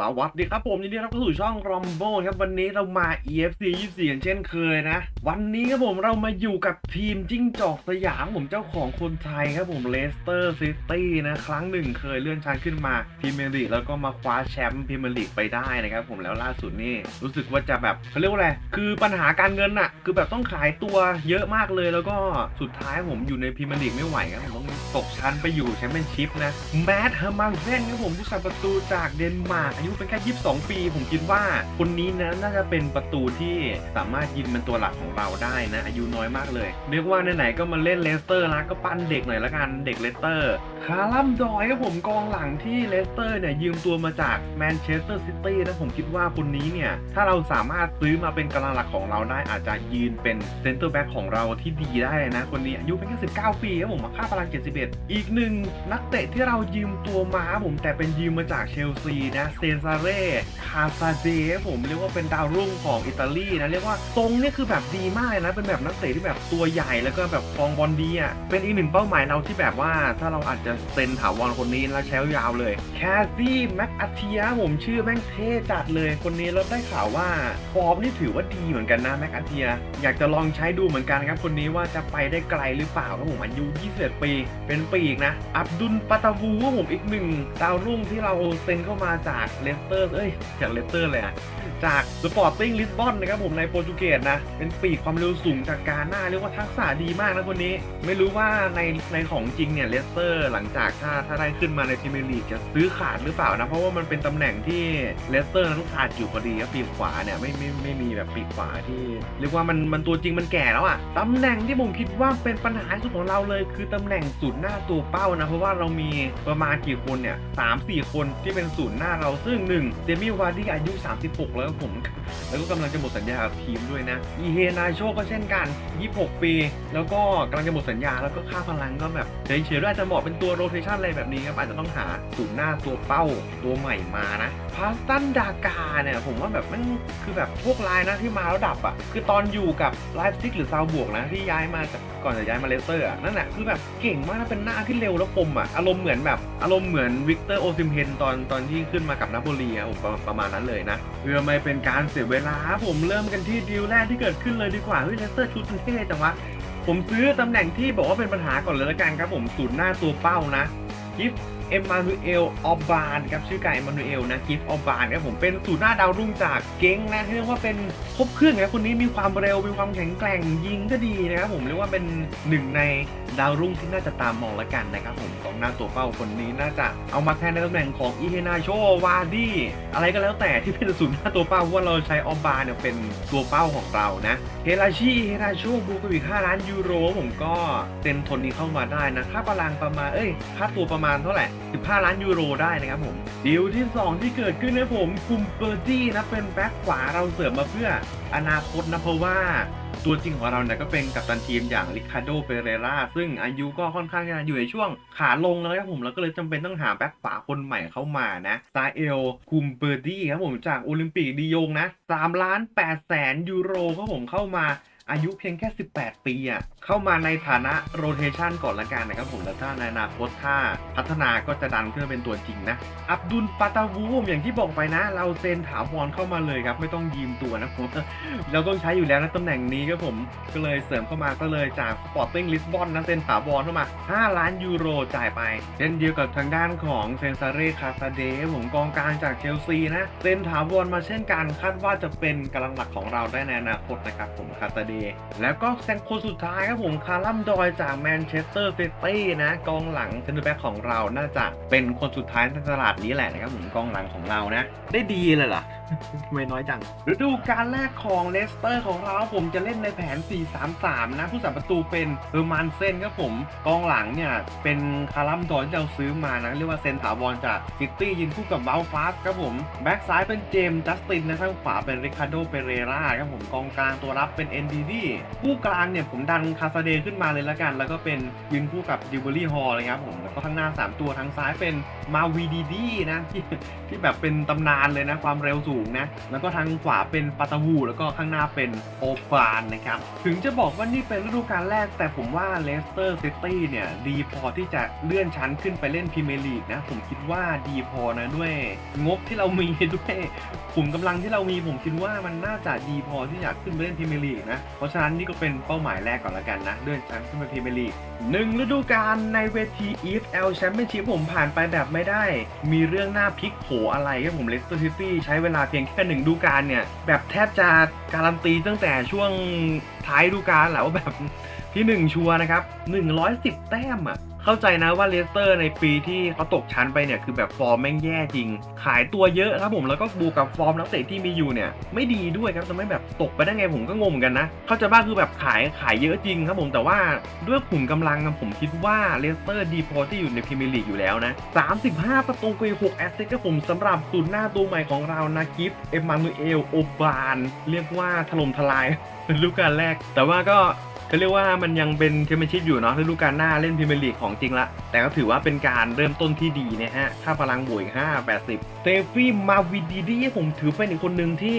สวัสดีครับผมยินดีต้อนรับเข้าสู่ช่อง r o m b o ครับวันนี้เรามา EFC 24กันเช่นเคยนะ วันนี้ครับผมเรามาอยู่กับทีมจิ้งจอกสยามผมเจ้าของคนไทยครับผมเลสเตอร์ซิตี้นะ ครั้งหนึ่งเคยเลื่อนชั้นขึ้นมาพรีเมียร์ลีกแล้วก็มาคว้าแชมป์พรีเมียร์ลีกไปได้นะครับผมแล้วล่าสุดนี่รู้สึกว่าจะแบบเขาเรียกว่าอะไรคือปัญหาการเงินอะคือแบบต้องขายตัวเยอะมากเลย แล้วก็สุดท้ายผมอยู่ในพรีเมียร์ลีกไม่ไหวครับผมต้องตกชั้นไปอยู่แชมเปี้ยนชิพนะแมดเฮอร์มันเซนครับผมผู้สาประตูจากเดนมาร์กอายุุเป็นแค่ 22 ปี ผมคิดว่าคนนี้นะน่าจะเป็นประตูที่สามารถยิงเป็นตัวหลักของเราได้นะ อายุน้อยมากเลยเรียกว่าไหนๆก็มาเล่นเลสเตอร์แล้วก็ปั้นเด็กหน่อยละกันเด็กเลสเตอร์คาร์ลัมดอยครับผมกองหลังที่เลสเตอร์เนี่ยยืมตัวมาจากแมนเชสเตอร์ซิตี้นะผมคิดว่าคนนี้เนี่ยถ้าเราสามารถซื้อมาเป็นกำลังหลักของเราได้อาจจะยืนเป็นเซนเตอร์แบ็กของเราที่ดีได้นะคนนี้อายุเพียงแค่19 ปีครับผมมาค่าพลัง 71 อีกหนึ่งนักเตะที่เรายืมตัวมาผมแต่เป็นยืมมาจากเชลซีนะเซนซาเร่คาซาเดผมเรียกว่าเป็นดาวรุ่งของอิตาลีนะ เรียกว่าทรงเนี่ยคือแบบดีมากเลยนะ เป็นแบบนักเตะที่แบบตัวใหญ่แล้วก็แบบครองบอลดีอะ เป็นอีกหนึ่งเป้าหมายเราที่แบบว่าถ้าเราอาจจะเซ็นถาวรคนนี้แล้วใช้ยาวเลย แคสซี่แม็กอาเทียผมชื่อแม่งเท่จัดเลยคนนี้แล้วได้ข่าวว่าฟอร์มนี่ถือว่าดีเหมือนกันนะแม็กอาเทีย อยากจะลองใช้ดูเหมือนกันครับคนนี้ว่าจะไปได้ไกลหรือเปล่าครับผมอายุ 21 ปี เป็นปีกนะ อับดุลปาตาวูผมอีกหนึ่งดาวรุ่งที่เราเซ็นเข้ามาจากเลสเตอร์ เอ้ย จากเลสเตอร์เลยอะ จากสปอร์ติ้งลิสบอนนะครับผมในโปรตุเกสนะ เป็นปีกความเร็วสูงจากกาหน้า เรียกว่าทักษะดีมากนะคนนี้ ไม่รู้ว่าในในของจริงเนี่ยเลสเตอร์ หลังจากถ้าถ้าได้ขึ้นมาในพรีเมียร์ลีกจะซื้อขาดหรือเปล่านะ เพราะว่ามันเป็นตำแหน่งที่เลสเตอร์นั้นขาดอยู่พอดีครับปีกขวาเนี่ยไม่ไม่ไม่มีแบบปีกขวาที่เรียกว่ามันมันตัวจริงมันแก่แล้วอะตำแหน่งที่ผมคิดว่าเป็นปัญหาสุดของเราเลยคือตำแหน่งศูนย์หน้าตัวเป้านะเพราะว่าเรามีประมาณกี่คนเนี่ยสามสี่คนที่เป็นศูนย์หน้าเราซึ่งหนึ่งเจมี่วาร์ดี้อายุ 36 แล้วครับผม แล้วก็กำลังจะหมดสัญญากับทีมด้วยนะอีเฮนาโชก็เช่นกัน 26 ปี แล้วก็กำลังจะหมดสัญญาแล้วก็ค่าพลังก็แบบเฉยๆด้วยอาจจะเหมาะเป็นตัวโรเทชันอะไรแบบนี้ครับอาจจะต้องหาศูนย์หน้าตัวเป้าตัวใหม่มานะพาสตันดากาเนี่ยผมว่าแบบมันคือแบบพวกลายนะที่มาแล้วดับอะคือตอนอยู่กับไลฟ์ซิกหรือซาวบวกนะที่ย้ายมาจากก่อนจะย้ายมาเลสเตอร์อะนั่นแหละคือแบบเก่งมากนะเป็นหน้าที่เร็วแล้วคมอะอารมณ์เหมือนแบบอารมณ์เหมือนวิกเตอร์โอซิมเฮนตอนตอนที่ขึ้นมากับนาโปลีอะประมาณนั้นเลยนะเพื่อไมเป็นการเสียเวลา ผมเริ่มกันที่ดีลแรกที่เกิดขึ้นเลยดีกว่าเฮ้ยเลสเตอร์ชุดมันเท่จังวะผมซื้อตำแหน่งที่บอกว่าเป็นปัญหาก่อนเลยละกันครับผมศูนย์หน้าตัวเป้านะกิฟ เอ็มมานูเอลออบานครับชื่อไก่เอ็มมานูเอลนะกิฟออบานครับผมเป็นศูนย์หน้าดาวรุ่งจากเก้งนะเรียกว่าเป็นครบเครื่องนะคนนี้มีความเร็วมีความแข็งแกร่งยิงก็ดีนะครับผมเรียกว่าเป็นหนึ่งในดาวรุ่งที่น่าจะตามมองละกันนะครับผมกองหน้าตัวเป้าคนนี้น่าจะเอามาแทนในตำแหน่งของอีเฮนาโชวาดี้อะไรก็แล้วแต่ที่เป็นศูนย์หน้าตัวเป้าเพราะว่าเราใช้ออบานเนี่ยเป็นตัวเป้าของเรานะเฮราชิเฮราโชบูกอีก5ล้านยูโรผมก็เซ็นทนนี้เข้ามาได้นะค่าพลังประมาณเอ้ยค่าตัวประมาณเท่าไหร่15 ล้านยูโรได้นะครับผมดีลที่ 2 ที่เกิดขึ้นนะผมคุมเบอร์จี้นะเป็นแบ็คขวาเราเสริมมาเพื่ออนาคตนะเพราะว่าตัวจริงของเราเนี่ยก็เป็นกัปตันทีมอย่างริคาร์โดเปเรราซึ่งอายุก็ค่อนข้างจะอยู่ในช่วงขาลงแล้วครับผมแล้วก็เลยจำเป็นต้องหาแบ็คขวาคนใหม่เข้ามานะซาเอลคุมเบอร์ดี้ครับผมจากโอลิมปิกดียงนะ3ล้าน8แสนยูโรครับผมเข้ามา อายุเพียงแค่ 18 ปีอะเข้ามาในฐานะโรเทชันก่อนละกันนะครับผมแล้วถ้าในอนาคตถ้าพัฒนาก็จะดันขึ้นเป็นตัวจริงนะ อับดุลปาตาวูมอย่างที่บอกไปนะ เราเซ็นถาวรเข้ามาเลยครับ ไม่ต้องยืมตัวนะผมเราต้องใช้อยู่แล้วนะตำแหน่งนี้ครับผมก็เลยเสริมเข้ามาก็เลยจากสปอร์ติ้งลิสบอนนะเซ็นถาวรเข้ามา 5 ล้านยูโรจ่ายไปเช่นเดียวกับทางด้านของเซนซาเร่คาซาเดผมกองกลางจากเชลซีนะเซ็นถาวรมาเช่นกันคาดว่าจะเป็นกำลังหลักของเราได้ในอนาคตนะครับผมคาซาเดแล้วก็แซงคนสุดท้ายครับผมคาร์ลัมดอยจากแมนเชสเตอร์ซิตี้นะกองหลังเซนเตอร์แบ็กของเราน่าจะเป็นคนสุดท้ายในตลาดนี้แหละนะครับผมกองหลังของเรานะ ได้ดีเลยเห ไม่น้อยจังฤดูการแรกของเลสเตอร์ของเราผมจะเล่นในแผน 4-3-3 นะ ผู้สาประตูเป็นเฮอร์มันเซนครับผมกองหลังเนี่ยเป็นคาร์ลัมดอยที่เราซื้อมานะ เรียกว่าเซนถาวรจากซิตี้ยินคู่กับเบลฟาสครับผม แบ็กซ้ายเป็นเจมส์จัสตินนะข้างขวาเป็นริคาร์โดเปเรราครับผมกองกลางตัวรับเป็นเอ็นดีดีคู่กลางเนี่ยผมดันคาซาเดขึ้นมาเลยละกัน แล้วก็เป็นยืนคู่กับดิวเบอรี่ฮอลเลยครับผมแล้วก็ข้างหน้า 3 ตัวทางซ้ายเป็นมาวีดีดีนะที่ที่แบบเป็นตำนานเลยนะความเร็วสูงงนะ แล้วก็ทางขวาเป็นปาตาวูแล้วก็ข้างหน้าเป็นโอฟานนะครับ ถึงจะบอกว่านี่เป็นฤดูกาลแรก แต่ผมว่าเลสเตอร์ซิตี้เนี่ยดีพอที่จะเลื่อนชั้นขึ้นไปเล่นพรีเมียร์ลีกนะ ผมคิดว่าดีพอนะด้วย งบที่เรามีด้วยขุมกำลังที่เรามีผมคิดว่ามันน่าจะดีพอที่จะขึ้นไปเล่นพรีเมียร์ลีกนะ เพราะฉะนั้นนี่ก็เป็นเป้าหมายแรกก่อนละกันนะ เลื่อนชั้นขึ้นไปพรีเมียร์ลีกหนึ่งฤดูกาลในเวที EFL Championship ผมผ่านไปแบบไม่ได้ มีเรื่องหน้าพลิกโผอะไรครับผมเลสเตอร์ซิตี้ใช้เวลาเพียงแค่หนึ่งดูการเนี่ย แบบแทบจะการันตีตั้งแต่ช่วงท้ายดูการแล้วว่าแบบที่ 1 ชัวร์นะครับ 110 แต้มอะ เข้าใจนะว่าเลสเตอร์ในปีที่เขาตกชั้นไปเนี่ยคือแบบฟอร์มแม่งแย่จริง ขายตัวเยอะครับผมแล้วก็บวกกับฟอร์มนักเตะที่มีอยู่เนี่ยไม่ดีด้วยครับทำให้แบบตกไปได้ไงผมก็งงเหมือนกันนะ เข้าใจบ้างคือแบบขายขายเยอะจริงครับผมแต่ว่าด้วยขุมกำลังผมคิดว่าเลสเตอร์ดีพอที่อยู่ในพรีเมียร์ลีกอยู่แล้วนะ35 ประตูไป6แอสซิสต์ครับผมสำหรับศูนย์หน้าตัวใหม่ของเรานากิฟเอมมานูเอลโอบาน เรียกว่าถล่มทลายเป็นฤดูกาลแรก แต่ว่าก็ ก็เรียกว่ามันยังเป็นเทมเปอร์ชิพอยู่เนาะฤดูกาลหน้าเล่นพรีเมียร์ลีกของจริงละ แต่ก็ถือว่าเป็นการเริ่มต้นที่ดีนะฮะ ค่าพลังบวกอีก5 80เซฟี่มาวิดีดีผมถือเป็นอีกคนหนึ่งที่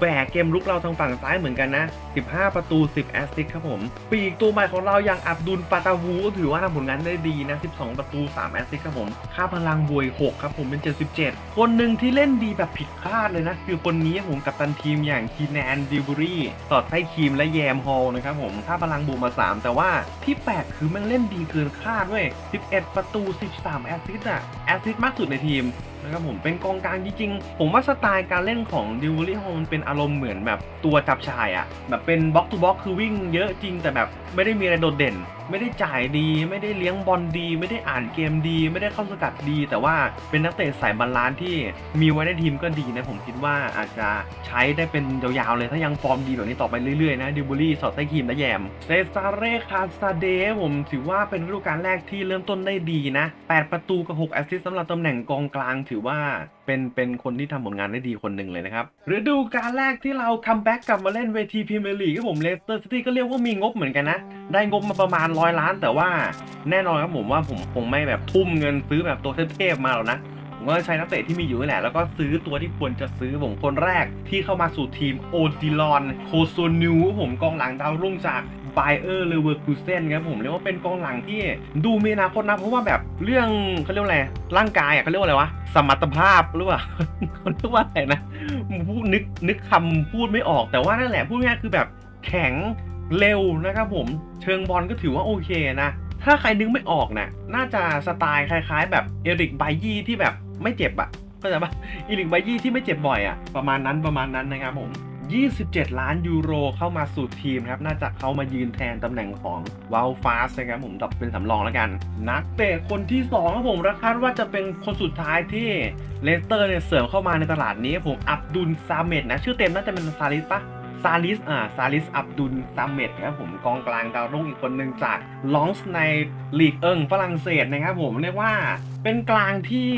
แบกเกมลุกเราทางฝั่งซ้ายเหมือนกันนะ 15 ประตู 10 แอสซิสครับผม ปีกตัวใหม่ของเราอย่างอับดุลปาตาวูก็ถือว่าทำผลงานได้ดีนะ 12 ประตู 3 แอสซิสครับผม ค่าพลังบวก6ครับผมเป็น 77 คนหนึ่งที่เล่นดีแบบผิดคาดเลยนะ คือคนนี้ผมกับตันทีมอย่างคีแนนดิวบุรีสอดไส้ครีมและแยมฮอลนะครับผมค่าพลังบวกมา 3 แต่ว่าที่แปลกคือมันเล่นดีเกินคาดเว้ย11 ประตู 13 แอสซิสต์อะแอสซิสต์มากสุดในทีม นะครับผมเป็นกองกลางจริงๆ ผมว่าสไตล์การเล่นของดิวเวอรี่ฮอลมันเป็นอารมณ์เหมือนแบบตัวจับชายอะแบบเป็นบล็อกทูบล็อกคือวิ่งเยอะจริงแต่แบบไม่ได้มีอะไรโดดเด่น ไม่ได้จ่ายดี ไม่ได้เลี้ยงบอลดี ไม่ได้อ่านเกมดี ไม่ได้เข้าสกัดดี แต่ว่าเป็นนักเตะสายบาลานซ์ที่มีไว้ในทีมก็ดีนะผมคิดว่าอาจจะใช้ได้เป็นยาวๆเลยถ้ายังฟอร์มดีแบบนี้ต่อไปเรื่อยๆนะดิวเบอรี่สอดไส้ครีมและแยมเซซาเร่คาซาเดผมถือว่าเป็นฤดูกาลแรกที่เริ่มต้นได้ดีนะ 8 ประตูกับ 6 แอสซิสต์สำหรับตำแหน่งกองกลางถือว่าเป็นเป็นคนที่ทำผลงานได้ดีคนหนึ่งเลยนะครับฤดูกาลแรกที่เราคัมแบ็กกลับมาเล่นเวทีพรีเมียร์ลีกครับผมเลสเตอร์ซิตี้ก็เรียกว่ามีงบเหมือนกันนะ ได้งบมาประมาณร้อยล้าน แต่ว่าแน่นอนครับผมว่าผมคงไม่แบบทุ่มเงินซื้อแบบตัวเทพๆมาหรอกนะผมก็ใช้นักเตะที่มีอยู่นี่แหละ แล้วก็ซื้อตัวที่ควรจะซื้อผมคนแรกที่เข้ามาสู่ทีมโอดิลอน โคโซนิวผมกองหลังดาวรุ่งจาก ไบเออร์เลเวอร์คูเซนครับผมเรียกว่าเป็นกองหลังที่ดูมีอนาคตนะเพราะว่าแบบเรื่องเขาเรียกว่าอะไรร่างกายอะเขาเรียกว่าอะไรวะสมรรถภาพหรือเปล่าเขาเรียกว่าอะไรนะพูดนึกนึกคำพูดไม่ออกแต่ว่านั่นแหละพูดง่ายคือแบบแข็งเร็วนะครับผมเชิงบอลก็ถือว่าโอเคนะ ถ้าใครนึกไม่ออกนะน่าจะสไตล์คล้าย ๆ แบบเอริกไบยี่ที่แบบไม่เจ็บอะเข้าใจปะเอริกไบยี่ที่ไม่เจ็บบ่อยอะประมาณนั้นประมาณนั้นนะครับผม 27 ล้านยูโรเข้ามาสู่ทีมครับ น่าจะเข้ามายืนแทนตำแหน่งของวาลฟาสนะครับผมดับเป็นสำรองแล้วกัน นักเตะคนที่2ครับผมและคาดว่าจะเป็นคนสุดท้ายที่เลสเตอร์เนี่ยเสริมเข้ามาในตลาดนี้ครับผมอับดุลซาเมตนะ ชื่อเต็มน่าจะเป็นซาลิสปะซาลิส อ่า ซาลิส อับดุลซามเมตครับผม กองกลางดาวรุ่งอีกคนหนึ่งจากลองส์ในลีกเอิงฝรั่งเศสนะครับผม เรียกว่าเป็นกลางที่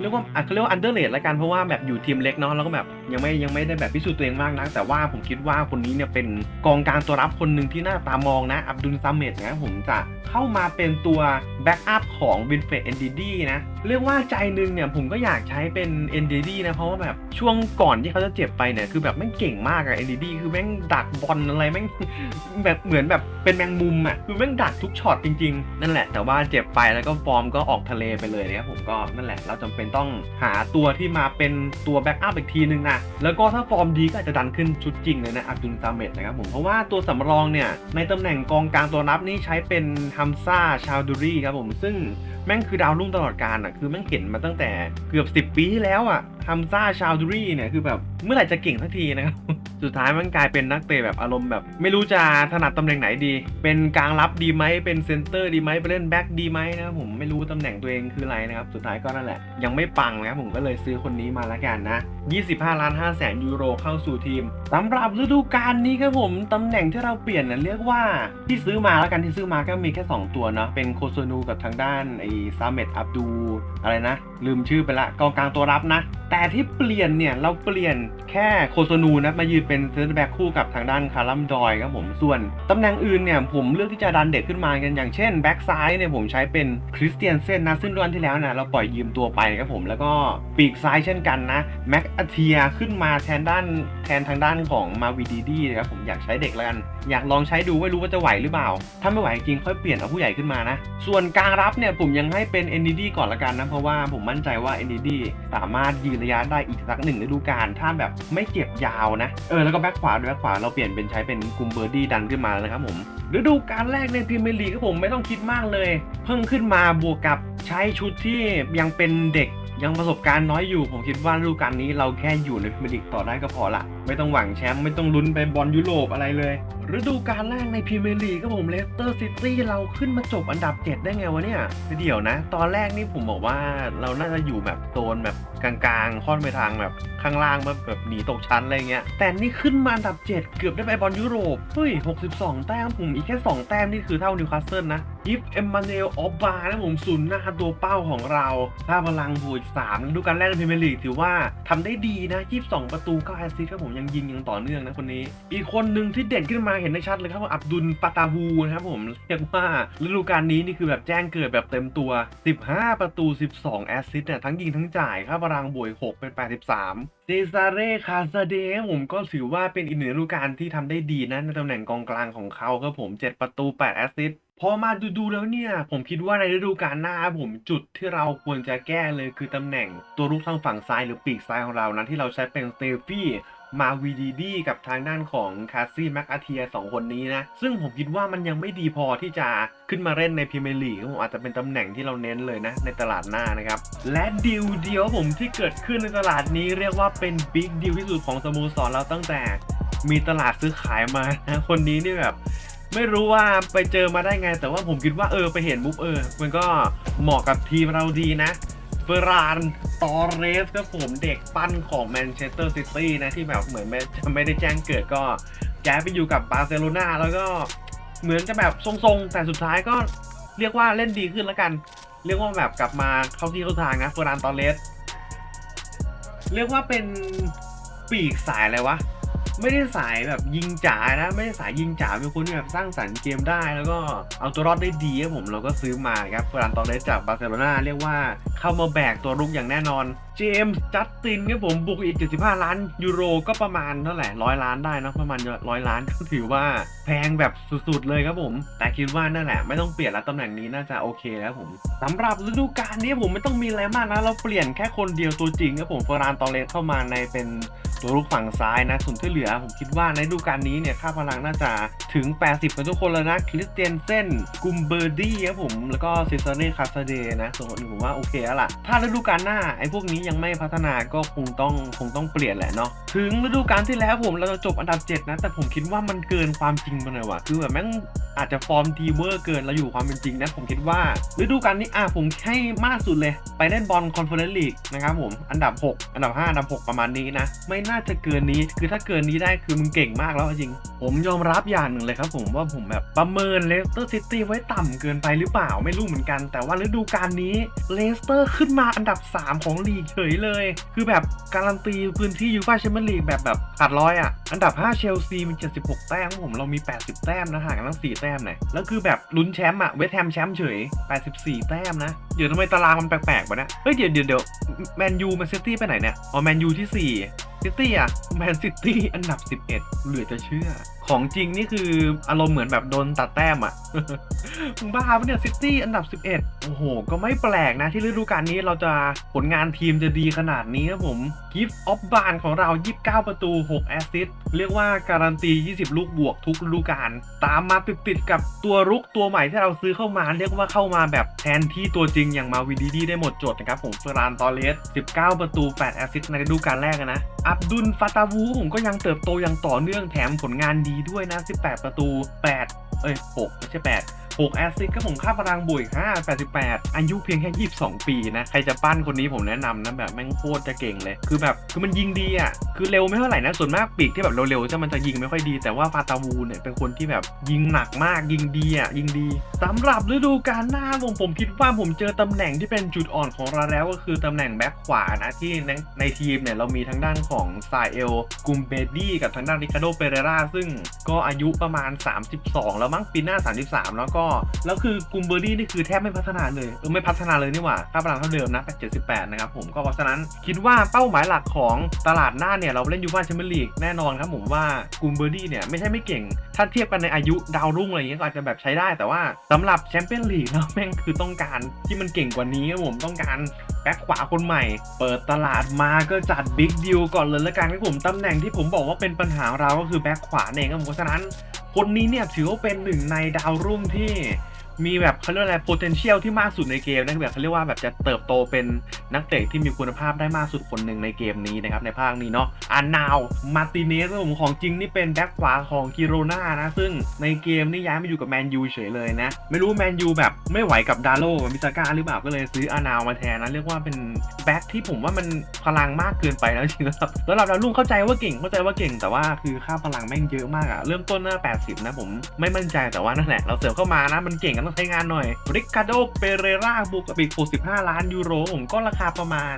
เรียกว่าอาจจะเรียกว่าอันเดอร์เลดละกัน เพราะว่าแบบอยู่ทีมเล็กเนาะ แล้วก็แบบ ยังไม่ยังไม่ได้แบบพิสูจน์ตัวเองมากนักแต่ว่าผมคิดว่าคนนี้เนี่ยเป็นกองกลางตัวรับคนหนึ่งที่น่าตามองนะอับดุลซามเมตนะผมจะเข้ามาเป็นตัวแบ็กอัพของวินเฟรดเอนดีดีนะเรียกว่าใจหนึงเนี่ยผมก็อยากใช้เป็นเอนดีดีนะเพราะว่าแบบช่วงก่อนที่เขาจะเจ็บไปเนี่ยคือแบบแม่งเก่งมากอะเอนดีดีคือแม่งดักบอลอะไรแม่งแบบเหมือนแบบเป็นแมงมุมอะคือแม่งดักทุกช็อตจริงๆ นั่นแหละแต่ว่าเจ็บไปแล้วก็ฟอร์มก็ออกทะเลไปเลยนะครับผมก็นั่นแหละเราจำเป็นต้องหาตัวที่มาเป็นตัวแบ็กอัพอีกทีนึงนะแล้วก็ถ้าฟอร์มดีก็อาจจะดันขึ้นชุดจริงเลยนะอับดุลซาเมตนะครับผม เพราะว่าตัวสำรองเนี่ย ในตำแหน่งกองกลางตัวรับนี่ใช้เป็นฮัมซ่าชาวดูรีครับผม ซึ่งแม่งคือดาวรุ่งตลอดการอะ คือแม่งเห็นมาตั้งแต่เกือบ 10 ปีที่แล้วอะ ฮัมซ่าชาวดูรีเนี่ยคือแบบเมื่อไหร่จะเก่งสักทีนะครับ สุดท้ายมันกลายเป็นนักเตะแบบอารมณ์แบบ ไม่รู้จะถนัดตำแหน่งไหนดี เป็นกลางรับดีไหมเป็นเซนเตอร์ดีไหมไปเล่นแบ็กดีไหมนะครับผมไม่รู้ตำแหน่งตัวเองคืออะไรนะครับ สุดท้ายก็นั่นแหละ ยังไม่ปังนะครับผมก็เลยซื้อคนนี้มาล้วกันนะ 25 ล้าน5แสนยูโรเข้าสู่ทีมสำหรับฤดูกาลนี้ครับผมตำแหน่งที่เราเปลี่ยนนะเรียกว่าที่ซื้อมาแล้วกันที่ซื้อมาก็มีแค่ 2 ตัวเนาะเป็นโคโซนูกับทางด้านไอ้ซาเมตอับดูอะไรนะ ลืมชื่อไปละกองกลางตัวรับนะแแต่ที่เปลี่ยนเนี่ย เราเปลี่ยนแค่โคโซนูนะมายืนเป็นเซนเตอร์แบ็กคู่กับทางด้านคารัมดอยครับผมส่วนตำแหน่งอื่นเนี่ย ผมเลือกที่จะดันเด็กขึ้นมากันอย่างเช่นแบ็กซ้ายเนี่ยผมใช้เป็นคริสเตียนเซนนะซึ่งวันที่แล้วนะเราปล่อยยืมตัวไปครับผมแล้วก็ปีกซ้ายเช่นกันนะแม็กอาเทียขึ้นมาแทนด้านแทนทางด้านของมาวีดีดีนะครับผมอยากใช้เด็กแล้วกันอยากลองใช้ดูไม่รู้ว่าจะไหวหรือเปล่า ถ้าไม่ไหวจริงค่อยเปลี่ยนเอาผู้ใหญ่ขึ้นมานะส่วนกลางรับเนี่ยผมยังให้เป็น NDD ก่อนละกันนะเพราะว่าผมมั่นใจว่า NDD สามารถยืนระยะได้อีกสักหนึ่งฤดูกาลถ้าแบบไม่เจ็บยาวนะเออแล้วก็แบ็คขวาด้วยแบ็คขวาเราเปลี่ยนเป็นใช้เป็นกุมเบอร์ดี้ดันขึ้นมาแล้วนะครับผมฤดูกาลแรกในพรีเมียร์ลีกก็ผมไม่ต้องคิดมากเลย เพิ่งขึ้นมาบวกกับใช้ชุดที่ยังเป็นเด็กยังประสบการณ์น้อยอยู่ ผมคิดว่าฤดูกาลนี้เราแค่อยู่ในพรีเมียร์ลีกต่อได้ก็พอละ ไม่ต้องหวังแชมป์ไม่ต้องลุ้นไปบอลยุโรปอะไรเลย ฤดูกาลแรกในพรีเมียร์ลีกก็ผมเลสเตอร์ซิตี้เราขึ้นมาจบอันดับ 7 ได้ไงวะเนี่ยเดี๋ยวนะ ตอนแรกนี่ผมบอกว่าเราน่าจะอยู่แบบโซนแบบกลางๆ ค่อนไปทางแบบข้างล่างแบบแบบหนีตกชั้นอะไรเงี้ย แต่นี่ขึ้นมาอันดับ 7 เกือบได้ไปบอลยุโรปเฮ้ย 62 แต้มผมอีกแค่ 2 แต้มนี่คือเท่านิวคาสเซิลนะ ยิฟเอ็มมาเนลออฟบาร์นะผมศูนย์หน้าตัวเป้าของเราถ้าพลังบูอีก3ฤดูกาลแรกในพรีเมียร์ลีกถือว่าทำได้ดีนะ22ประตู9แอสซิสต์ครับผมยังยิงย่างต่อเนื่องนะคนนี้ อีกคนหนึ่งที่เด่นขึ้นมาเห็นได้ชัดเลยครับว่าอับดุลปาตาฮูนะครับผมเรียกว่าฤดูกาลนี้นี่คือแบบแจ้งเกิดแบบเต็มตัว 15 ประตู 12 แอสซิสต์เนี่ยทั้งยิงทั้งจ่ายค่าพลังบวก6เป็น 83เดซาเร่คาซาเดผมก็ถือว่าเป็นอีกหนึ่งฤดูกาลที่ทำได้ดีนะในตำแหน่งกองกลางของเขาครับผม 7 ประตู 8 แอสซิสต์ พอมาดูๆแล้วเนี่ย ผมคิดว่าในฤดูกาลหน้าผมจุดที่เราควรจะแก้เลยคือตำแหน่งตัวรุกทางฝั่งซ้ายหรือปีกซ้ายของเรานะที่เราใช้เป็นสเตฟี่มาวีดีดีกับทางด้านของคาซี่แม็กอาเทียสองคนนี้นะ ซึ่งผมคิดว่ามันยังไม่ดีพอที่จะขึ้นมาเล่นในพรีเมียร์ลีกผมอาจจะเป็นตำแหน่งที่เราเน้นเลยนะ ในตลาดหน้านะครับ และดีลเดียวผมที่เกิดขึ้นในตลาดนี้เรียกว่าเป็นบิ๊กดีลที่สุดของสโมสรเราตั้งแต่ มีตลาดซื้อขายมานะคนนี้นี่แบบ ไม่รู้ว่าไปเจอมาได้ไง แต่ว่าผมคิดว่าเออไปเห็นปุ๊บเออ มันก็เหมาะกับทีมเราดีนะเฟอร์รานตอเรสครับผมเด็กปั้นของแมนเชสเตอร์ซิตี้นะที่แบบเหมือนไม่จะไม่ได้แจ้งเกิดก็ย้ายไปอยู่กับบาร์เซโลนาแล้วก็เหมือนจะแบบทรงๆ แต่สุดท้ายก็เรียกว่าเล่นดีขึ้นแล้วกัน เรียกว่าแบบกลับมาเข้าที่เข้าทางนะเฟอร์รานตอเรสเรียกว่าเป็นปีกสายอะไรวะ ไม่ได้สายแบบยิงจ๋านะ ไม่ได้สายยิงจ๋าเป็นคนที่แบบสร้างสรรค์เกมได้แล้วก็เอาตัวรอดได้ดีครับผมเราก็ซื้อมาครับฟอร์นันตอเรสจากบาร์เซโลนาเรียกว่าเข้ามาแบกตัวรุกอย่างแน่นอนเจมส์จัสตินครับผมบุกอีก 75 ล้านยูโรก็ประมาณเท่าไหร่ร้อยล้านได้นะประมาณร้อยล้านก็ถือว่าแพงแบบสุดๆเลยครับผม แต่คิดว่านั่นแหละไม่ต้องเปลี่ยนแล้วตำแหน่งนี้น่าจะโอเคแล้วผมสำหรับฤดูกาลนี้ผมไม่ต้องมีอะไรมากนะ เราเปลี่ยนแค่คนเดียวตัวจริงครับผมเฟอร์นันตอเรสเข้ามาในเป็น ตัวลูกฝั่งซ้ายนะส่วนที่เหลือผมคิดว่าในฤดูกาลนี้เนี่ยค่าพลังน่าจะถึง 80กันทุกคนแล้วนะคริสเตียนเซนกุมเบอร์ดี้ครับผมแล้วก็เซซาเน่คาซาเดนะส่วนนอื่นผมว่าโอเคแล้วล่ะ ถ้าฤดูกาลหน้าไอ้พวกนี้ยังไม่พัฒนาก็คงต้องคงต้องเปลี่ยนแหละเนาะถึงฤดูกาลที่แล้วผมเราจะจบอันดับ 7 นะ แต่ผมคิดว่ามันเกินความจริงไปหน่อยว่ะคือแบบแม่งอาจจะฟอร์มดีเวอร์เกินเราอยู่ความเป็นจริงนะผมคิดว่าฤดูกาลนี้อะผมให้มากสุดเลย ไปเล่นบอลคอนเฟอเรนซ์ลีกนะครับผมอันดับ 6 อันดับ 5 อันดับ 6 ประมาณนี้นะไม่น่าจะเกินนี้ คือถ้าเกินนี้ได้คือมึงเก่งมากแล้วจริง ผมยอมรับอย่างหนึ่งเลยครับผมว่าผมแบบประเมินเลสเตอร์ซิตี้ไว้ต่ำเกินไปหรือเปล่าไม่รู้เหมือนกัน แต่ว่าฤดูกาลนี้เลสเตอร์ขึ้นมาอันดับ 3 ของลีกเฉยเลย คือแบบการันตีพื้นที่ยูฟ่าแชมเปี้ยนลีกแบบแบบขาดร้อยอะ อันดับ 5 เชลซีมี 76 แต้มผมเรามี 80 แต้มนะห่างกันตั้ง4แต้มเนี่ยแล้วคือแบบลุ้นแชมป์อะเวสต์แฮมแชมป์เฉย 84 แต้มนะเดี๋ยวทำไมตารางมันแปลกๆวะเนี่ยเฮ้ยเดี๋ยวเดี๋ยวเดี๋ยวแมนยูแมนซิตี้ไปไหนเนี่ยอ๋อแมนยูที่ 4 ซิตี้อะแมนซิตี้อันดับ 11 เหลือจะเชื่อ ของจริงนี่คืออารมณ์เหมือนแบบโดนตัดแต้มอะมึงบ้าปะเนี่ยซิตี้อันดับ 11 โอ้โห ก็ไม่แปลกนะที่ฤดูกาลนี้เราจะผลงานทีมจะดีขนาดนี้ครับผมกิฟต์ออฟบานของเรา 29 ประตู 6 แอสซิสต์เรียกว่าการันตี 20 ลูกบวกทุกฤดูกาลตามมาติดๆกับตัวรุกตัวใหม่ที่เราซื้อเข้ามา เรียกว่าเข้ามาแบบแทนที่ตัวจริงอย่างมาวิดีดีได้หมดจดนะครับผมเฟรานตอเลส 19 ประตู 8 แอสซิสต์ในฤดูกาลแรกนะอับดุลฟาตาวูผมก็ยังเติบโตอย่างต่อเนื่องแถมผลงานดีด้วยนะ 18 ประตู 8 เอ้ย 6 ไม่ใช่ 8 6 แอสซิสก็ผมค่าพลังบวก5 88 อายุเพียงแค่ 22 ปีนะ ใครจะปั้นคนนี้ผมแนะนำนะแบบแม่งโคตรจะเก่งเลย คือแบบคือมันยิงดีอะ คือเร็วไม่เท่าไหร่นะ ส่วนมากปีกที่แบบเร็วๆจะมันจะยิงไม่ค่อยดี แต่ว่าฟาตาวูเนี่ยเป็นคนที่แบบยิงหนักมากยิงดีอะยิงดีสำหรับฤดูกาลหน้าผมผมคิดว่าผมเจอตำแหน่งที่เป็นจุดอ่อนของเราแล้วก็คือตำแหน่งแบ็คขวานะที่ในในทีมเนี่ยเรามีทั้งด้านของซาเอลกุมเบดี้กับทางด้านริคาโดเปเรราซึ่งก็อายุประมาณ 32 แล้วมั้งปีหน้า 33 แล้วก็แล้วคือกุมเบอร์ดี้นี่คือแทบไม่พัฒนาเลยเออไม่พัฒนาเลยนี่หว่าค่าพลังเท่าเดิมนะ78นะครับผมก็เพราะฉะนั้นคิดว่าเป้าหมายหลักของตลาดหน้าเนี่ยเราเล่นยูฟ่าแชมเปี้ยนลีกแน่นอนครับผมว่ากุมเบอร์ดี้เนี่ยไม่ใช่ไม่เก่ง ถ้าเทียบกันในอายุดาวรุ่งอะไรอย่างเงี้ยก็อาจจะแบบใช้ได้ แต่ว่าสำหรับแชมเปี้ยนลีกแล้วแม่งคือต้องการที่มันเก่งกว่านี้ครับผมต้องการแบ็คขวาคนใหม่ เปิดตลาดมาก็จัดบิ๊กดิวก่อนเลยละกันครับผมตำแหน่งที่ผมบอกว่าเป็นปัญหาเราก็คือแบ็คขวาเองครับผมเพราะฉะนั้น คนนี้เนี่ยถือว่าเป็นหนึ่งในดาวรุ่งที่ มีแบบเขาเรียกอะไร potential ที่มากสุดในเกมนะแบบเขาเรียกว่าแบบจะเติบโตเป็นนักเตะที่มีคุณภาพได้มากสุดคนหนึ่งในเกมนี้นะครับในภาคนี้เนาะอานาวมาติเนสผมของจริงนี่เป็นแบ็คขวาของกิโรนานะซึ่งในเกมนี่ย้ายมาอยู่กับแมนยูเฉยเลยนะ ไม่รู้แมนยูแบบไม่ไหวกับดาโลกับมิซาก้าหรือเปล่าก็เลยซื้ออานาวมาแทนนะเรียกว่าเป็นแบ็คที่ผมว่ามันพลังมากเกินไปแล้วจริงๆแล้วสำหรับดาวรุ่งเข้าใจว่าเก่งเข้าใจว่าเก่งแต่ว่าคือค่าพลังแม่งเยอะมากอะเริ่มต้นหน้า 80 นะผมไม่มั่นใจแต่ว่านั่นแหละเราเสริมเข้ามานะมันเก่งกันใช้งานหน่อยริคาโดเปเรราบวกกับอีก65 ล้านยูโรผมก็ราคาประมาณ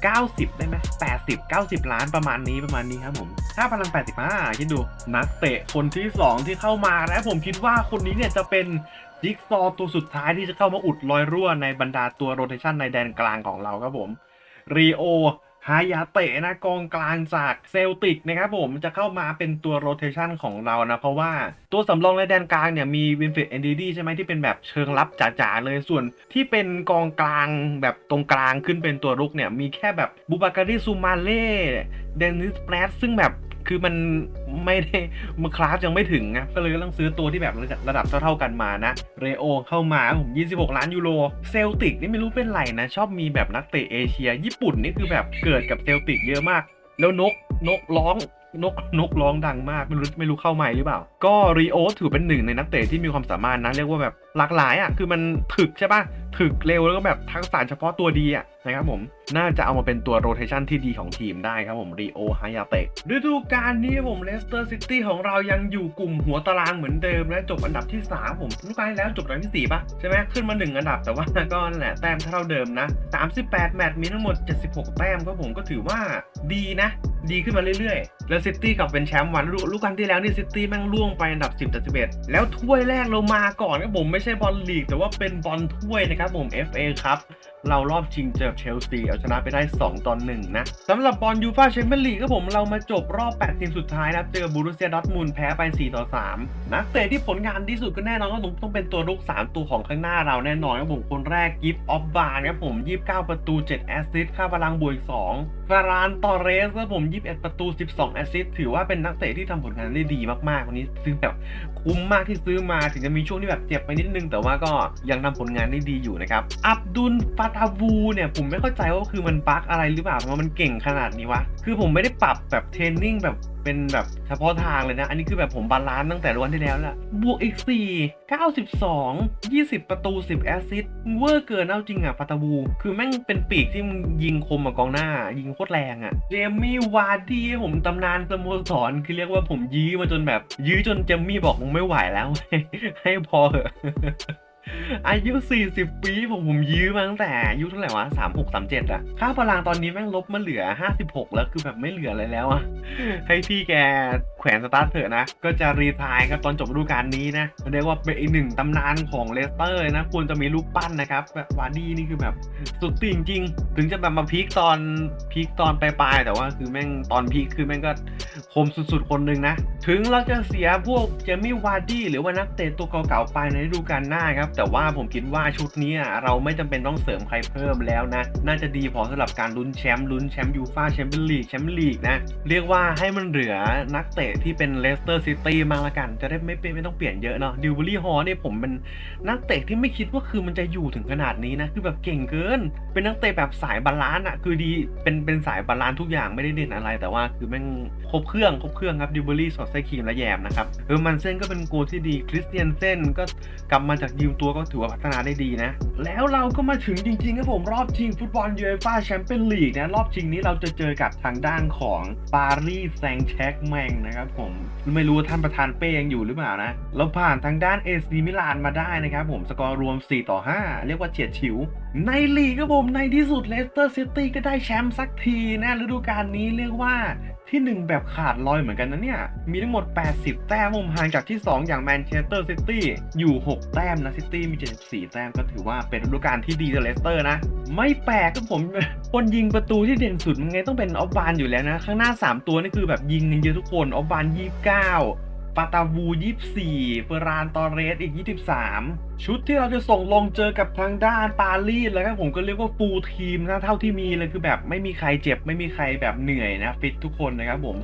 90 ได้ไหม80 90 ล้านประมาณนี้ประมาณนี้ครับผมค่าพลัง 85คิดดู นักเตะคนที่ 2 ที่เข้ามาและผมคิดว่าคนนี้เนี่ยจะเป็นจิ๊กซอตัวสุดท้ายที่จะเข้ามาอุดรอยรั่วในบรรดาตัวโรเทชันในแดนกลางของเราครับผมรีโอ ฮายาเตะนะกองกลางจากเซลติกนะครับผมจะเข้ามาเป็นตัวโรเทชันของเรานะ เพราะว่าตัวสำรองในแดนกลางเนี่ยมีวินเฟรดเอนดีดีใช่ไหมที่เป็นแบบเชิงรับจ๋าๆเลยส่วนที่เป็นกองกลางแบบตรงกลางขึ้นเป็นตัวรุกเนี่ย มีแค่แบบบูบาการีซูมาเล่เดนิสแปรสซึ่งแบบ คือมันไม่ได้มันคลาสยังไม่ถึงนะก็เลยต้องซื้อตัวที่แบบระดับเท่าๆกันมานะ เรโอเข้ามาผม 26 ล้านยูโร เซลติกนี่ไม่รู้เป็นไรนะ ชอบมีแบบนักเตะเอเชีย ญี่ปุ่นนี่คือแบบเกิดกับเซลติกเยอะมาก แล้วนกนกร้องนกนกร้องดังมาก ไม่รู้ไม่รู้เข้าใหม่หรือเปล่า ก็รีโอถือเป็นหนึ่งในนักเตะที่มีความสามารถนะ เรียกว่าแบบหลากหลายอะคือมันถึกใช่ปะถึกเร็วแล้วก็แบบทักษะเฉพาะตัวดีอะนะครับผมน่าจะเอามาเป็นตัวโรเทชันที่ดีของทีมได้ครับผมรีโอฮายาเตะฤดูกาลนี้ผมเลสเตอร์ซิตี้ของเรายังอยู่กลุ่มหัวตารางเหมือนเดิมและจบอันดับที่ 3 ผมฤดูกาลแล้วจบอันดับที่4ป่ะใช่ไหมขึ้นมา 1 อันดับแต่ว่าก็นั่นแหละแต้มเท่าเดิมนะ 38 แมตช์มีทั้งหมด 76 แต้มก็ผมก็ถือว่าดีนะ ดีขึ้นมาเรื่อยๆ แล้วซิตี้กลับเป็นแชมป์วันฤดูกาลที่แล้วนี่ซิตี้แม่งล่วงไปอันดับ 10ต่อ11 แล้วถ้วยแรกเรามาก่อนครับผมไม่ใช่บอลลีกแต่ว่าเป็นบอลถ้วยนะครับผม FA ครับเรารอบชิงเจอเชลซีเอาชนะไปได้ 2ต่อ1นะสำหรับบอลยูฟาแชมเปี้ยนลีกก็ผมเรามาจบรอบ 8 ทีมสุดท้ายนะเจอบูรุเซียดอทมูลแพ้ไป 4 ต่อ 3 นักเตะที่ผลงานที่สุดก็แน่นอนก็ต้องเป็นตัวลุก 3 ตัวของข้างหน้าเราแน่นอนครับผมคนแรกกิฟต์ออฟบาร์ครับผม 29 ประตู 7 แอสซิสต์ค่าพลังบวก2 ฟารานตอเรสครับผม21 ประตู 12 แอสซิสต์ถือว่าเป็นนักเตะที่ทำผลงานได้ดีมากๆวันนี้ซื้อแบบคุ้มมากที่ซื้อมาถึงจะมีช่วงที่แบบเจ็บไปนิดนึง แต่ว่าก็ยังทำผลงานได้ดีอยู่นะครับ อับดุลฟาตาวูเนี่ยผมไม่เข้าใจว่าคือมันบั๊กอะไรหรือเปล่าทำไมมันเก่งขนาดนี้วะ คือผมไม่ได้ปรับแบบเทรนนิ่งแบบเป็นแบบเฉพาะทางเลยนะ อันนี้คือแบบผมบาลานซ์ตั้งแต่วันที่แล้วแหละบวกอีก 4 92 20 ประตู 10 แอสซิสต์เวอร์เกินเอาจริงอะฟาตาวูคือแม่งเป็นปีกที่มึงยิงคมอะกองหน้า ยิงโคตรแรงอะเจมี่วาร์ดี้ผมตำนานสโมสรคือเรียกว่าผมยื้อมาจนแบบ ยื้อจนเจมี่บอกมึงไม่ไหวแล้ว ให้พอเหอะ อายุ 40 ปีผมผมยื้อมาตั้งแต่อายุเท่าไหร่วะ36 37อะค่าพลังตอนนี้แม่งลบมาเหลือ 56 แล้วคือแบบไม่เหลืออะไรแล้วอะให้พี่แกแขวนสตาร์ทเถอะนะ ก็จะรีทายครับตอนจบฤดูกาลนี้นะเรียกว่าเป็นอีกหนึ่งตำนานของเลสเตอร์นะ ควรจะมีลูกปั้นนะครับแบบวาร์ดี้นี่คือแบบสุดติ่งจริง ถึงจะแบบมาพีคตอนพีคตอนปลายๆแต่ว่าคือแม่งตอนพีคคือแม่งก็คมสุดๆคนหนึ่งนะ ถึงเราจะเสียพวกเจมี่วาร์ดี้หรือว่านักเตะตัวเก่าๆไปในฤดูกาลหน้าครับแต่ว่าผมคิดว่าชุดนี้เราไม่จำเป็นต้องเสริมใครเพิ่มแล้วนะ น่าจะดีพอสำหรับการลุ้นแชมป์ลุ้นแชมป์ยูฟาแชมเปี้ยนลีกแชมเปี้ยนลีกนะ เรียกว่าให้มันเหลือนักเตะที่เป็นเลสเตอร์ซิตี้มาละกัน จะได้ไม่เป็นไม่ต้องเปลี่ยนเยอะเนาะดิวเบอรี่ฮอลเนี่ยผมเป็นนักเตะที่ไม่คิดว่าคือมันจะอยู่ถึงขนาดนี้นะ คือแบบเก่งเกิน เป็นนักเตะแบบสายบาลานซ์อะคือดีเป็นเป็นสายบาลานซ์ทุกอย่างไม่ได้เด่นอะไร แต่ว่าคือแม่งครบเครื่องครบเครื่องครับดิวเบอรี่สอดไส้ครีมและแยมนะครับเออมันเส้นก็เป็นโกที่ดีคริสเตียนเส้นก็กลับมาจากยืมตัวก็ถือว่าพัฒนาได้ดีนะ แล้วเราก็มาถึงจริงๆครับผมรอบชิงฟุตบอลยูเอฟ่าแชมเปี้ยนลีกนะ รอบชิงนี้เราจะเจอกับทางด้านของปารีสแซงแชกแมงนะครับผมไม่รู้ว่าท่านประธานเป้ยังอยู่หรือเปล่านะเราผ่านทางด้านเอซีมิลานมาได้นะครับผมสกอร์รวม 4 ต่อ 5 เรียกว่าเฉียดฉิวในลีกครับผมในที่สุดเลสเตอร์ซิตี้ก็ได้แชมป์สักทีนะฤดูกาลนี้เรียกว่าที่ 1 แบบขาดลอยเหมือนกันนะเนี่ย มีทั้งหมด 80 แต้มผมห่างจากที่ 2 อย่างแมนเชสเตอร์ซิตี้อยู่ 6 แต้มนะซิตี้มี 74 แต้มก็ถือว่าเป็นฤดูกาลที่ดีกับเลสเตอร์นะ ไม่แปลกครับผมคนยิงประตูที่เด่นสุดมันไงต้องเป็นออฟบานอยู่แล้วนะ ข้างหน้า 3 ตัวนี่คือแบบยิงกันเยอะทุกคนออฟบาน 29 ปาตาวู 24เฟอร์รานตอเรสอีก 23 ชุดที่เราจะส่งลงเจอกับทางด้านปารีสแล้วครับผมก็เรียกว่าฟูลทีมนะเท่าที่มีเลยคือแบบไม่มีใครเจ็บไม่มีใครแบบเหนื่อยนะฟิตทุกคนนะครับผม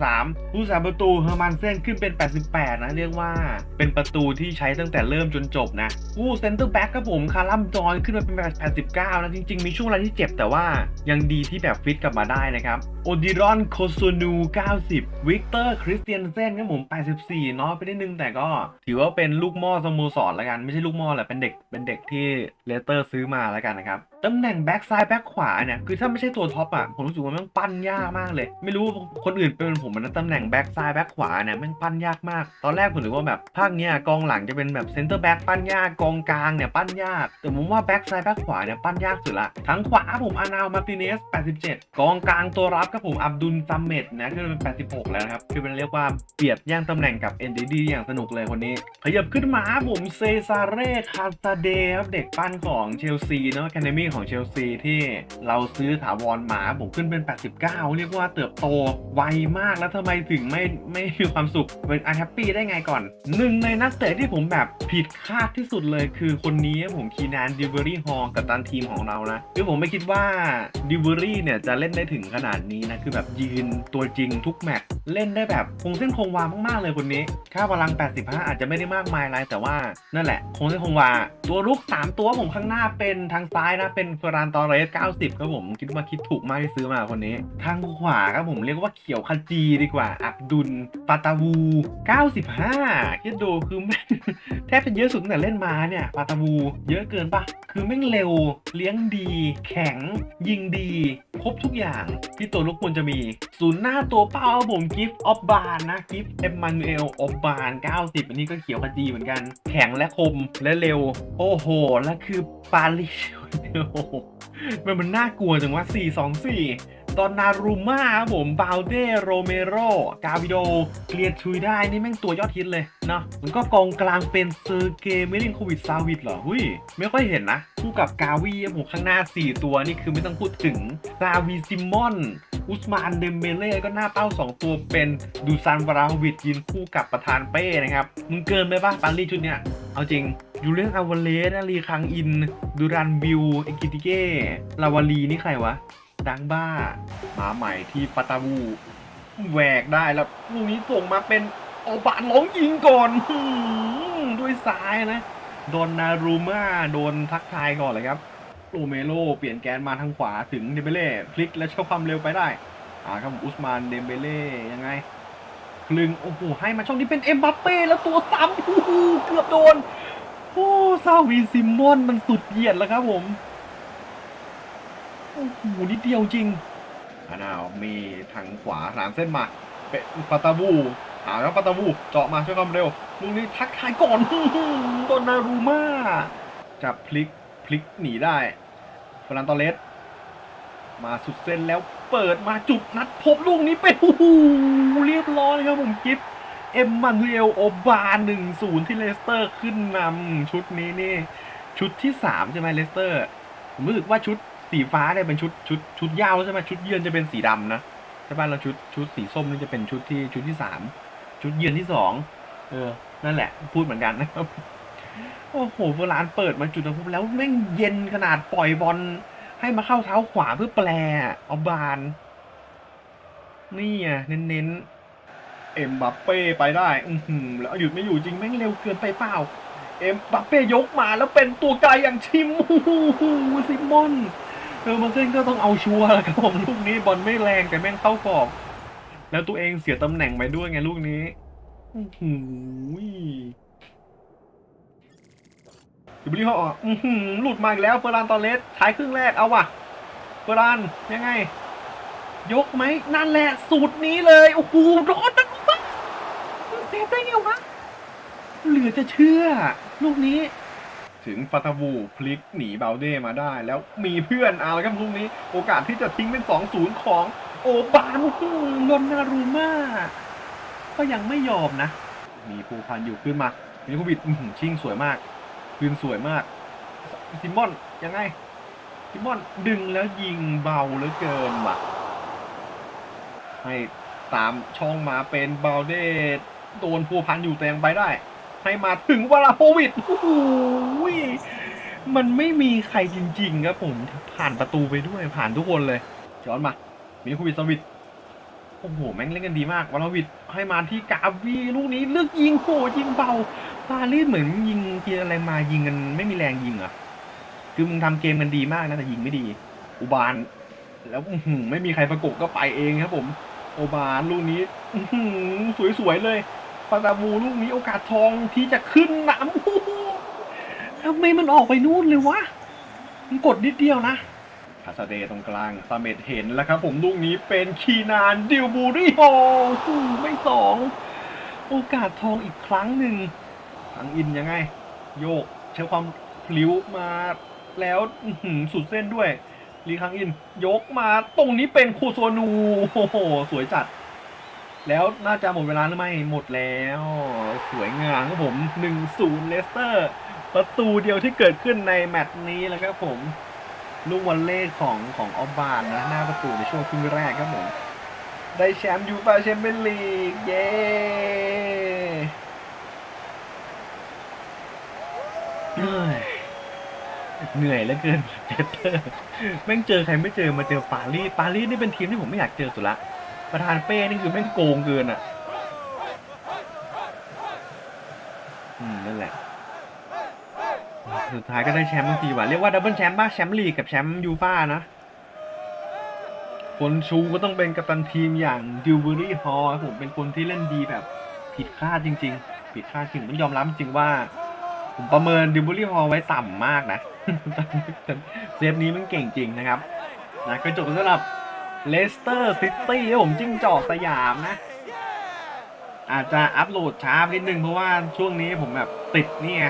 4-3-3 ผู้สาประตูเฮอร์มันเซนขึ้นเป็น 88 นะเรียกว่าเป็นประตูที่ใช้ตั้งแต่เริ่มจนจบนะผู้เซนเตอร์แบ็กครับผมคาร์ลัมจอยขึ้นมาเป็น 89 นะจริง ๆ มีช่วงเวลาที่เจ็บแต่ว่ายังดีที่แบบฟิตกลับมาได้นะครับโอดิรอนโคโซนู 90 วิกเตอร์คริสเตียนเซนครับผม 84เนาะไปได้นึงแต่ก็ถือว่าเป็นลูกหม่อสโมสรล้วกันไม่ใช่ลูกม่อแหละเป็นเด็กเป็นเด็กที่เลสเตอร์ซื้อมาแล้วกันนะครับ ตำแหน่งแบ็กซ้ายแบ็กขวาเนี่ยคือถ้าไม่ใช่ตัวท็อปอะผมรู้สึกว่าม่งปั้นยากมากเลย ไม่รู้คนอื่นเป็นผมนะตำแหน่งแบ็กซ้ายแบ็กขวาเนี่ยม่งปั้นยากมาก ตอนแรกผมนึกว่าแบบภาคเนี้ยกองหลังจะเป็นแบบเซนเตอร์แบ็กปั้นยากกองกลางเนี่ยปั้นยากแต่ผมว่าแบ็กซ้ายแบ็กขวาเนี่ยปั้นยากสุดละทั้งขวาผมอานาวมาร์ติเนส 87 กองกลางตัวรับครับผมอับดุลซัมเมตนะคือเป็น 86 แล้วนะครับคือเป็นเรียกว่าเปรียบแย่งตำแหน่งกับเอ็นดีดีอย่างสนุกเลยคนนี้ ขยับขึ้นมาผมเซซาเร่คาซาเดครับเด็กปั้นของเชลซีเนาะแค a เดมี่ของเชลซีที่เราซื้อถาวรมาผมขึ้นเป็น 89 เรียกว่าเติบโตไวมากแล้วทำไมถึงไม่ไม่มีความสุขเป็นอันแฮปปี้ได้ไงก่อนหนึ่งในนักเตะที่ผมแบบผิดคาดที่สุดเลยคือคนนี้ผมคีนานดิเวอรี่ฮอลกับตันทีมของเรานะคือผมไม่คิดว่าดิเวอรี่เนี่ยจะเล่นได้ถึงขนาดนี้นะ คือแบบยืนตัวจริงทุกแมตช์เล่นได้แบบคงเส้นคงวามากๆเลยคนนี้ ค่าพลัง 85 อาจจะไม่ได้มากมายอะไรแต่ว่านั่นแหละ คงเส้นคงวาตัวรุก 3 ตัวผมข้างหน้าเป็นทางซ้ายนะเป็นเฟอร์รานตอเรส90ครับผมคิดว่าคิดถูกมากที่ซื้อมาคนนี้ ทางขวาครับผมเรียกว่าเขียวขจีดีกว่า อับดุลปาตาวู 95 คิดดูคือแทบเป็นเยอะสุดตั้งแต่เล่นมาเนี่ยปาตาวูเยอะเกินปะคือแม่งเร็ว เลี้ยงดี แข็ง ยิงดี ครบทุกอย่างที่ตัวลูกควรจะมี ศูนย์หน้าตัวเป้าครับผมกิฟต์ออฟบานนะกิฟต์เอ็มมานูเอลออฟบาน90 อันนี้ก็เขียวขจีเหมือนกัน แข็งและคมและเร็ว โอ้โห แล้วคือปาลิช โอ้โหมันมันน่ากลัวจังว่าสี่สอนนารูม่าครับผมบาลเดโรเมโรกาวิโดเกลียทุยได้นี่แม่งตัวยอดฮิตเลยเนาะมันก็กองกลางเป็นเซอร์เกย์มิลินโควิดซาวิดเหรอหุ้ยไม่ค่อยเห็นนะ คู่กับกาวีครับผมข้างหน้า 4 ตัวนี่คือไม่ต้องพูดถึงซาวีซิมอนอุสมานเดมเบเล่ก็หน้าเป้า 2 ตัวเป็นดูซานบราวิดยินคู่กับประธานเป้นะครับมึงเกินไปปะปารีชุดเนี้ยเอาจริงยูเลียนอาวาเลสนะรีคังอิน ดูรันบิวเอกิติเก้ลาวาลีนี่ใครวะ ดังบ้า มาใหม่ที่ปาตาวูแหวกได้แล้วลูกนี้ส่งมาเป็นโอบานหลงยิงก่อนด้วยซ้ายนะ โดนนารูมาโดนทักทายก่อนเลยครับโรเมโลเปลี่ยนแกนมาทางขวาถึงเดเบเล่พลิกและใช้ความเร็วไปได้อ่าครับอุสมานเดมเบเล่ยังไงคลึงโอ้โหให้มาช่องนี้เป็นเอ็มบัปเป้แล้วตัวซ้ำเกือบโดนโอ้ซาวีซิมอนมันสุดเหยียดแล้วครับผม โอ้โหนิดเดียวจริงอานาวมีทางขวาสามเส้นมาเป็นปาตาบูอ่าแล้วปาตาบูเจาะมาช่วยความเร็วลูกนี้ทักทายก่อนโดนนารูมาจับพลิกพลิกหนีได้ฟรันตอเลสมาสุดเส้นแล้วเปิดมาจุดนัดพบลูกนี้เป็นโอ้โหเรียบร้อยครับผมกิฟเอ็มมานูเอลโอบาหนึ่งศูนย์ที่เลสเตอร์ขึ้นนำชุดนี้นี่ ชุดที่สามใช่ไหมเลสเตอร์ผมรู้สึกว่าชุด สีฟ้าเนี่ยเป็นชุดชุดชุดยาวใช่ไหมชุดเยือนจะเป็นสีดำนะใช่ป่ะเราชุดชุดสีส้มนี่จะเป็นชุดที่ชุดที่สามชุดเยือนที่สองเออ นั่นแหละ พูดเหมือนกันนะครับโอ้โหเวลานเปิดมาจุดนั้นแล้วแม่งเย็นขนาดปล่อยบอลให้มาเข้าเท้าขวาเพื่อแปลเอาบาน นี่อะเน้นๆเอ็มบัปเป้ไปได้ อือหือแล้วหยุดไม่อยู่จริงแม่งเร็วเกินไปเปล่า เอ็มบัปเป้ยกมาแล้วเป็นตัวไกลอย่างชิมโอ้โหซิมอน เออมาเส้นก็ต้องเอาชัวร์แหละครับผมลูกนี้บอลไม่แรงแต่แม่งเข้ากรอบ แล้วตัวเองเสียตำแหน่งไปด้วยไงลูกนี้อื้อหือดูบลิเขาออกอือหือหลุดมาอีกแล้วเฟอร์รานตอเลสท้ายครึ่งแรกเอาว่ะเฟอร์รานยังไง ยกไหมนั่นแหละสูตรนี้เลยโอ้โหรอดนะลูกบ้าเซฟได้ไงวะเหลือจะเชื่อ ลูกนี้ ถึงปาตาบูพลิกหนีเบลเด้มาได้ แล้วมีเพื่อนเอาละครับลูกนี้ โอกาสที่จะทิ้งเป็น2 0ของโอบานโอ้โหลนนารูมาก็ยังไม่ยอมนะ มีภูพันอยู่ขึ้นมา มีคูบิดชิงสวยมากคืนสวยมากซิมอนยังไงซิมอนดึงแล้วยิงเบาเหลือเกินว่ะ ให้ตามช่องมาเป็นเบลเดโดนพัวพันอยู่แต่ยังไปได้ ให้มาถึงวลาโพวิดโอ้โหมันไม่มีใครจริง ๆ ครับผมผ่านประตูไปด้วยผ่านทุกคนเลยย้อนมามีคูบิดสวิตโอ้โหแม่งเล่นกันดีมากวลาวิดให้มาที่กาวีลูกนี้เลือกยิงโหยิงเบาปารีสเหมือนยิงทีอะไรมายิงกันไม่มีแรงยิงอะคือมึงทำเกมกันดีมากนะแต่ยิงไม่ดี อุบานแล้วอืไม่มีใครประกบก็ไปเองครับผม โอบานลูกนี้อืสวยๆเลย ปาตาบูลูกนี้โอกาสทองที่จะขึ้นน้ำโอ้โหทำไมมันออกไปนู่นเลยวะ มันกดนิดเดียวนะคาซาเดย์ตรงกลางซาเมดเห็นแล้วครับผมลูกนี้เป็นคีนานดิวบูรี่โอ้โหไม่สอง โอกาสทองอีกครั้งหนึ่งทางอินยังไง โยกใช้ความพลิ้วมาแล้วอื้อหือสุดเส้นด้วยลีคังอิน ยกมาตรงนี้เป็นคูโซนูโอ้โห สวยจัด แล้วน่าจะหมดเวลาหรือไม่หมดแล้ว สวยงามครับผม1-0เลสเตอร์ ประตูเดียวที่เกิดขึ้นในแมตช์นี้แล้วครับผม ลูกวอลเล่ของของออบานนะหน้าประตูในช่วงครึ่งแรกครับผมได้แชมป์ยูฟาแชมเปี้ยนลีก เย้เหนื่อยเหลือเกินเจสเตอร์แม่งเจอใครไม่เจอมาเจอปารีสปารีสนี่เป็นทีมที่ผมไม่อยากเจอสุดละ ประธานเป้นี่คือแม่งโกงเกินอะ อืมนั่นแหละ สุดท้ายก็ได้แชมป์บางทีว่ะ เรียกว่าดับเบิลแชมป์ป่ะแชมป์ลีกกับแชมป์ยูฟ่านะ คนชูก็ต้องเป็นกัปตันทีมอย่างดิวเบอรี่ฮอลผมเป็นคนที่เล่นดีแบบผิดคาดจริง ๆ ผิดคาดจริงต้องยอมรับจริงว่า ผมประเมินดิวเบอรี่ฮอลไว้ต่ำมากนะเซฟนี้มันเก่งจริงนะครับนะก็จบสำหรับ เลสเตอร์ซิตี้ผมจิ้งจอกสยามนะ อาจจะอัปโหลดช้านิดนึงเพราะว่าช่วงนี้ผมแบบติดนี่ไง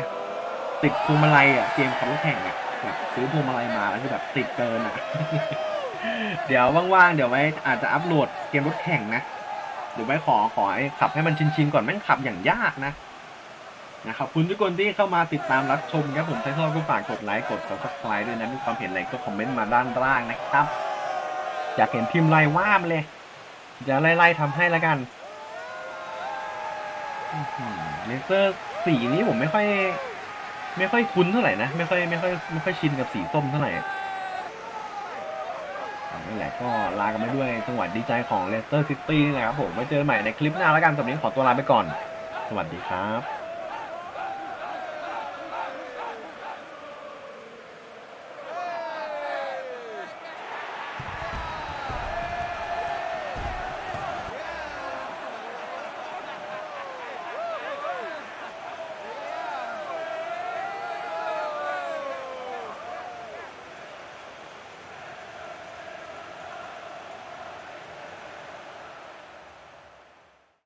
ติดพวงมาลัยอะเกมขับรถแข่งอะแบบซื้อพวงมาลัยมาแล้วคือแบบติดเกินอะ เดี๋ยวว่างๆเดี๋ยวไว้อาจจะอัปโหลดเกมรถแข่งนะเดี๋ยวไว้ขอขอให้ขับให้มันชินๆก่อนแม่งขับอย่างยากนะนะครับคุณทุกคนที่เข้ามาติดตามรับชมครับผมถ้าชอบก็ฝากกดไลค์กด subscribe ด้วยนะมีความเห็นอะไรก็คอมเมนต์มาด้านล่างนะครับ อยากเห็นพิมพ์ลน์ว่ามเลยจะไล่ๆทำให้ล้วกันเลเซอร์สีนี้ผมไม่ค่อย ไม่ค่อยคุ้นเท่าไหร่นะ ไม่ค่อยไม่ค่อยไม่ค่อยชินกับสีส้มเท่าไหร่นั่แหละก็ลากันไปด้วยจังหวะดีใจของเลสเตอร์ซิตี้นะครับผมไว้เจอกันใหม่ในคลิปหน้าแล้วกันสำหรับวันนี้ขอตัวลาไปก่อน สวัสดีครับ